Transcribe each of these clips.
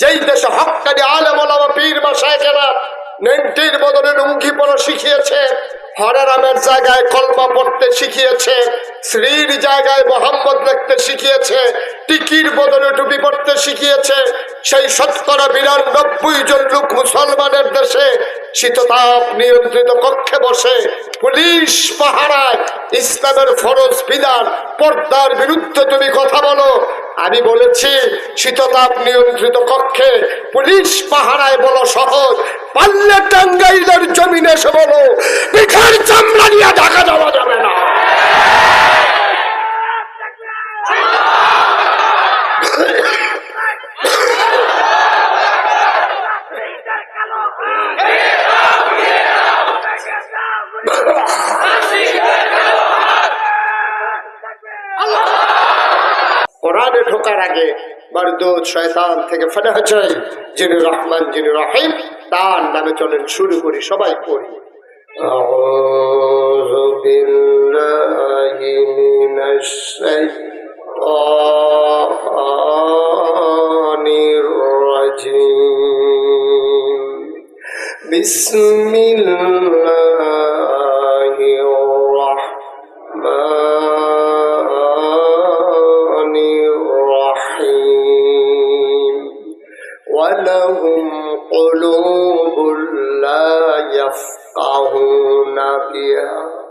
যেই দেশে হকানি আলেমা পীর মাসায় কেনা নেংটির বদলে লুঙ্গি পরা শিখিয়েছে, হরারামের জায়গায় কলমা পড়তে শিখিয়েছে শ্রীর জায়গায় মোহাম্মদ লিখতে শিখিয়েছে, টিকির বদলে টুপি পড়তে শিখিয়েছে, সেই শতকরা বিরানব্বই জন লোক মুসলমানের দেশে শীততাপ নিয়ন্ত্রিত কক্ষে বসে পুলিশ পাহারায় ইসলামের ফরজ বিধান, পর্দার বিরুদ্ধে তুমি কথা বলো। আমি বলেছি, শীততাপ নিয়ন্ত্রিত কক্ষে পুলিশ পাহারায় বলো সহজ, পাল্লে টাঙ্গাইলের জমিনে এসে বলো, পিঠার চামড়া নিয়ে ঢাকা কোরআনে ঢোকার আগে মারদুদ শয়তান থেকে ফেলে হয়েছে যিনি রহমান যিনি রহিম তার নামে চলেন শুরু করি সবাই পড়ি أعوذ بالله من الشيطان الرجيم بسم الله يفقهون بها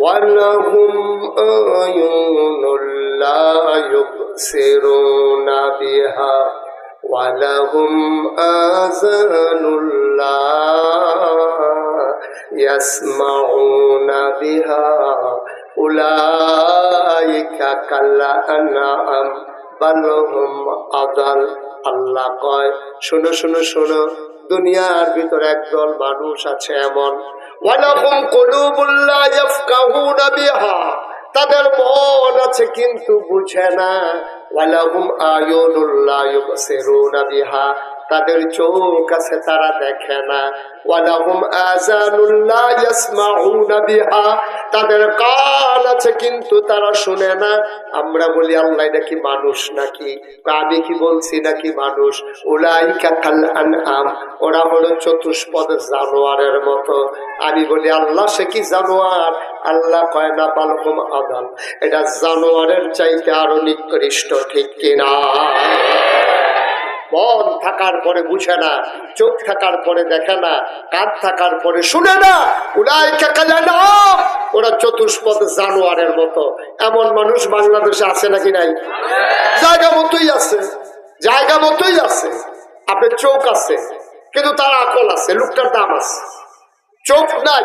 ولهم أعين لا يبصرون بها ولهم آذان لا يسمعون بها أولئك كالأنعام بل هم أضل আল্লাহ কয় শোনো শোনো শোনো দুনিয়ার ভিতরে একদল মানুষ আছে এমন। তাদের মন আছে কিন্তু বুঝে না। তাদের চোখ আছে তারা দেখে না। তাদের কান আছে কিন্তু তারা শুনে না। আমরা বলি, আল্লাহ নাকি মানুষ নাকি? আমি কি বলছি নাকি মানুষ? উলাইকা কাল আনআম। ওরা হলো চতুষ্পদ জানোয়ারের মতো। আমি বলি, আল্লাহ সে কি জানোয়ার? আল্লাহ কয় না বালকুম আদাল এটা জানোয়ারের চাইতে আরও নিকৃষ্ট, ঠিক কিনা? মন থাকার পরে বুঝে না, চোখ থাকার পরে দেখে না, কান থাকার পরে শুনে না। উড়াই কাকালে না ওরা চতুষ্পদ জানোয়ারের মতো। এমন মানুষ বাংলাদেশে আছে নাকি নাই? জায়গা মতোই আছে। জায়গা মতোই আছে। আপনার চোখ আছে, কিন্তু তার আকল আছে, লোকটার দাম আছে। চোখ নাই।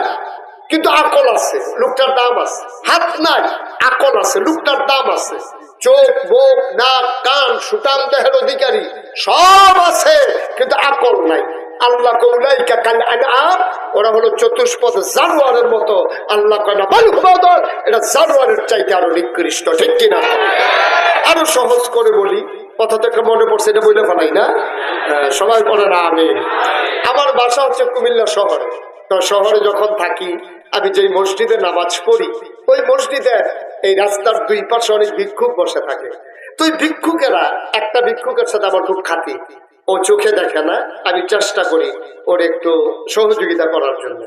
কিন্তু আকল আছে লোকটার দাম আছে। হাত নাই আকল আছে লোকটার দাম আছে। চোখ মুখ নাক কান সুটান দেহের অধিকারী সব আছে কিন্তু আকল নাই। চাইতে আরও কিনা আরও সহজ করে বলি কথা থেকে মনে পড়ছে এটা না? হ্যাঁ, সবাই না আমি আমার বাসা হচ্ছে কুমিল্লা শহরে। তো শহরে যখন থাকি আমি যেই মসজিদে নামাজ পড়ি, ওই মসজিদে এই রাস্তার দুই পাশে অনেক ভিক্ষুক বসে থাকে। তো ওই ভিক্ষুকেরা, একটা ভিক্ষুকের সাথে আমার খুব খাতি। ও চোখে দেখে না, আমি চেষ্টা করি ওর একটু সহযোগিতা করার জন্য।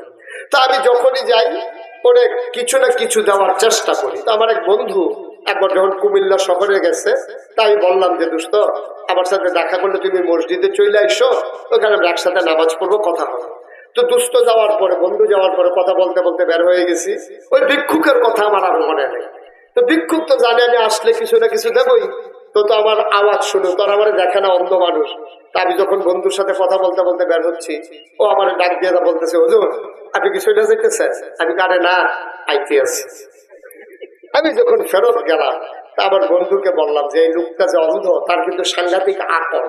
তা আমি যখনই যাই, ওরে কিছু না কিছু দেওয়ার চেষ্টা করি। তো আমার এক বন্ধু একবার যখন কুমিল্লা শহরে গেছে তাই বললাম যে, দোস্ত, আমার সাথে দেখা করলে তুমি মসজিদে চলে আইসো ওখানে আমরা একসাথে নামাজ পড়ব, কথা হবে। তো দুস্থ যাওয়ার পরে, বন্ধু যাওয়ার পরে কথা বলতে বলতে বের হয়ে গেছি। ওই ভিক্ষুকের কথা আমার আর মনে নেই। তো ভিক্ষুক তো জানে আমি আসলে কিছু না কিছু দেবই। তো তো আমার আওয়াজ শুনো, তোর আমার দেখে না অন্ধ মানুষ। তা আমি যখন বন্ধুর সাথে কথা বলতে বলতে বের হচ্ছি, ও আমার ডাক দিয়ে বলতেছে, হুজুর, আপনি কি চলে যেতেছে আমি কারে না, আইতে আছি। আমি যখন ফেরত গেলাম, তা আমার বন্ধুকে বললাম যে, এই লোকটা যে অন্ধ, তার কিন্তু সাংঘাতিক আকল।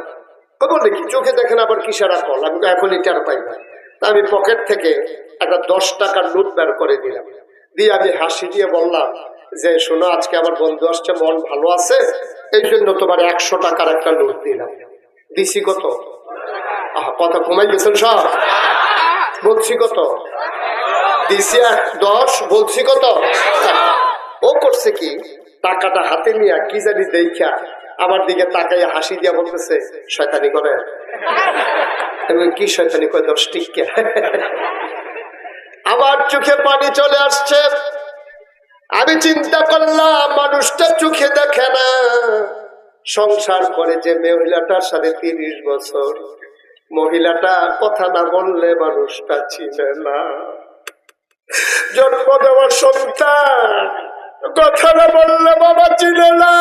ও বললে, কি চোখে দেখেন আবার কিসের আকল? আমি তো এখনই টের পাই না তা আমি পকেট থেকে একটা দশ টাকার নোট বের করে দিলাম। দিয়ে আমি হাসি দিয়ে বললাম যে, শোনো, আজকে আমার বন্ধু আসছে, মন ভালো আছে, এই জন্য তোমার একশো টাকার একটা নোট দিলাম। দিছি কত? কথা ঘুমাই গেছেন সব? বলছি কত? দিছি এক, দশ, বলছি কত? ও করছে কি? টাকাটা হাতে নিয়ে কি জানি দেখা আমার দিকে তাকাই হাসি দিয়া বলতেছে, শয়তানি করে। কি শয়তানি করে দশ টিকা আমার চোখে পানি চলে আসছে। আমি চিন্তা করলাম, মানুষটা চোখে দেখে না। সংসার করে যে মহিলাটার সাথে তিরিশ বছর, মহিলাটা কথা না বললে মানুষটা চিনে না। জন্ম দেওয়ার সন্তান, কথা না বললে বাবা চিনে না।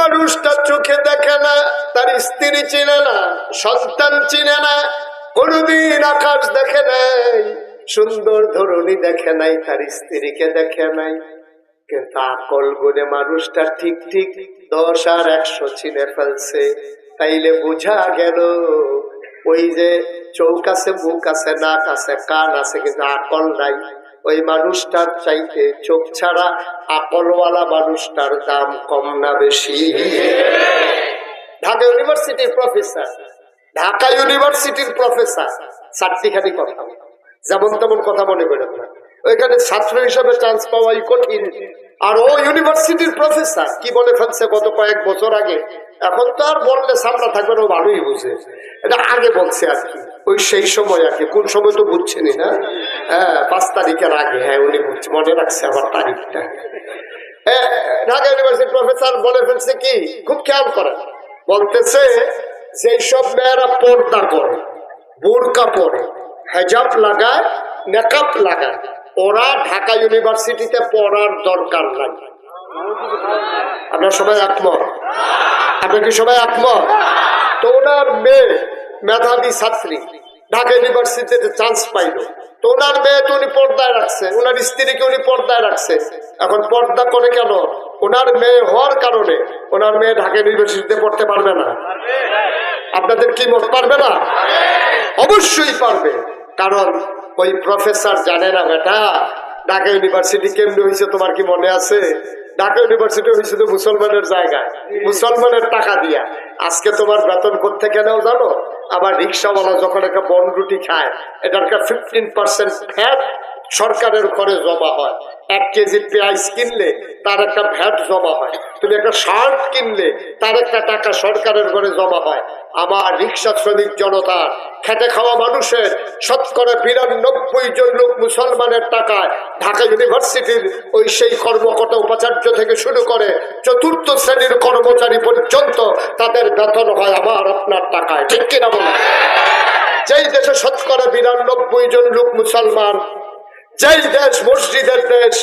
মানুষটা চোখে দেখে না, তার স্ত্রী চিনে না, সন্তান চিনে না, কোনদিন আকাশ দেখে নাই, সুন্দর ধরনী দেখে নাই, তার স্ত্রীকে দেখে নাই। কিন্তু আকল গুনে মানুষটা ঠিক ঠিক দশ আর একশো চিনে ফেলছে। তাইলে বোঝা গেল, ওই যে চৌক আছে, মুখ আছে, নাক আছে, কান আছে, কিন্তু আকল নাই। ওই মানুষটার চাইতে চোখ ছাড়া আকলওয়ালা মানুষটার দাম কম না বেশি। ঢাকা ইউনিভার্সিটির প্রফেসর, ঢাকা ইউনিভার্সিটির প্রফেসর চারটিখানি কথা। যেমন তেমন কথা মনে করেন না। ওইখানে ছাত্র হিসাবে চান্স পাওয়াই কঠিন। আর ও ইউনিভার্সিটির প্রফেসর কি বলে ফেলছে গত কয়েক বছর আগে? এখন তো আর বললে সামনে থাকবে ও ভালোই বুঝে। এটা আগে বলছে আর কি। ওই সেই সময় আর কি। কোন সময় তো বুঝছেনি না? হ্যাঁ পাঁচ তারিখের আগে। হ্যাঁ উনি বুঝছে। মনে রাখছে আমার তারিখটা। ঢাকা ইউনিভার্সিটির প্রফেসর বলে ফেলছে কি? খুব খেয়াল করেন। বলতেছে যে সব মেয়েরা পর্দা করে, বোরকা পরে, হেজাব লাগায় মেকআপ লাগায় ওরা ঢাকা ইউনিভার্সিটিতে পড়ার দরকার নাই। আপনার সবাই একমত? আপনি কি সবাই একমত? তো ওনার মেয়ে মেধাবী ছাত্রী ঢাকা ইউনিভার্সিটিতে চান্স পাইলো। তো ওনার মেয়ে তো উনি পর্দায় রাখছে, ওনার স্ত্রীকে উনি পর্দায় রাখছে। এখন পর্দা করে কেন? ওনার মেয়ে হওয়ার কারণে ওনার মেয়ে ঢাকা ইউনিভার্সিটিতে পড়তে পারবে না। আপনাদের কি মত পারবে না? অবশ্যই পারবে। কারণ ওই প্রফেসর জানে না বেটা। ঢাকা ইউনিভার্সিটি কেমনি হয়েছে তোমার কি মনে আছে? ঢাকা ইউনিভার্সিটি হয়েছে তো মুসলমানের জায়গা। মুসলমানের টাকা দিয়া। আজকে তোমার বেতন করতে কেনাও জানো? আবার রিক্সাওয়ালা যখন একটা বন রুটি খায়, এটার ফিফটিন পার্সেন্ট ফ্যাট সরকারের ঘরে জমা হয়। এক কেজি পেঁয়াজ কিনলে তার একটা ভ্যাট জমা হয়। তুমি একটা শার্ট কিনলে তার একটা টাকা সরকারের ঘরে জমা হয়। আমার রিক্সা শ্রমিক জনতা, খেটে খাওয়া মানুষের শতকরা বিরানব্বই জন লোক মুসলমানের টাকায় ঢাকা ইউনিভার্সিটির ওই সেই কর্মকর্তা উপাচার্য থেকে শুরু করে চতুর্থ শ্রেণির কর্মচারী পর্যন্ত তাদের বেতন হয় আমার আপনার টাকায়। ঠিক কিনা বলে? যেই দেশে শতকরা বিরানব্বই জন লোক মুসলমান যেই দেশ, মসজিদের দেশ,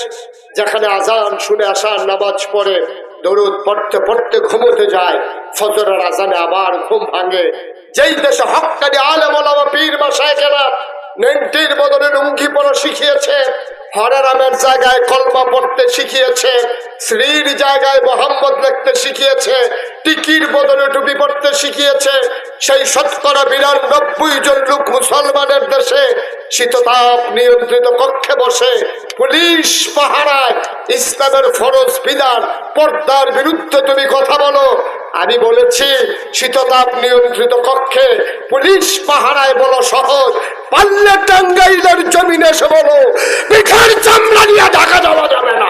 যেখানে আজান শুনে আসার নামাজ পড়ে, দরুদ পড়তে পড়তে ঘুমোতে যায়, ফজরের আজানে আবার ঘুম ভাঙে। যেই দেশে হকানি আলেম ওলামা পীর বা সাহেবেরা নেংটির বদলে লুঙ্গি পরা শিখিয়েছে হরারামের জায়গায় কলমা পড়তে শিখিয়েছে শ্রীর জায়গায় মোহাম্মদ লিখতে শিখিয়েছে, টিকির বদলে টুপি পড়তে শিখিয়েছে, সেই শতকরা বিরানব্বই জন লোক মুসলমানের দেশে শীততাপ নিয়ন্ত্রিত কক্ষে বসে পুলিশ পাহারায় ইসলামের ফরজ বিধান, পর্দার বিরুদ্ধে তুমি কথা বলো। আমি বলেছি, শীততাপ নিয়ন্ত্রিত কক্ষে পুলিশ পাহারায় বলো সহজ। পাল্লে টাঙ্গাইলের জমিনে এসে বলো পিঠার চামড়া নিয়ে ঢাকা যাওয়া যাবে না।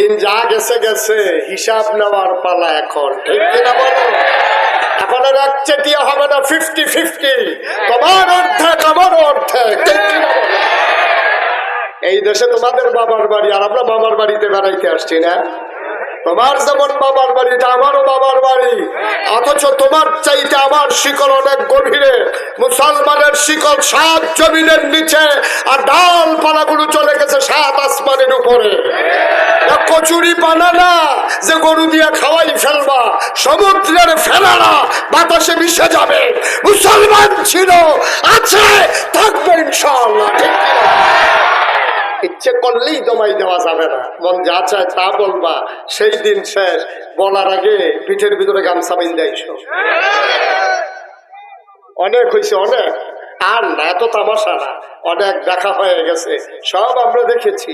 দিন যা গেছে গেছে, হিসাব নেওয়ার পালা এখন। ঠিক কিনা বলো? এখন আর এক হবে না ফিফটি ফিফটি তোমার অর্ধেক আমার অর্ধেক? এই দেশে তোমাদের বাবার বাড়ি, আর আমরা মামার বাড়িতে বেড়াইতে আসছি, না? তোমার যেমন বাবার বাড়িটা আমারও বাবার বাড়ি। অথচ তোমার চাইতে আমার শিকল অনেক গভীরে। মুসলমানের শিকল সাত জমিনের নিচে, আর ডাল পালাগুলো চলে গেছে সাত আসমানের উপরে। কচুরি বানানা যে গরু দিয়ে খাওয়াই ফেলবা, সমুদ্রের ফেলারা বাতাসে মিশে যাবে। মুসলমান ছিল, আছে, থাকবে না? ইচ্ছে করলেই জমাই দেওয়া যাবে না। মন যা চায় তা বলবা। সেই দিন শেষ। বলার আগে পিঠের ভিতরে গামছা বিন্দা এসো। অনেক হয়েছে অনেক। আর না, এত তামাশা না। অনেক দেখা হয়ে গেছে। সব আমরা দেখেছি।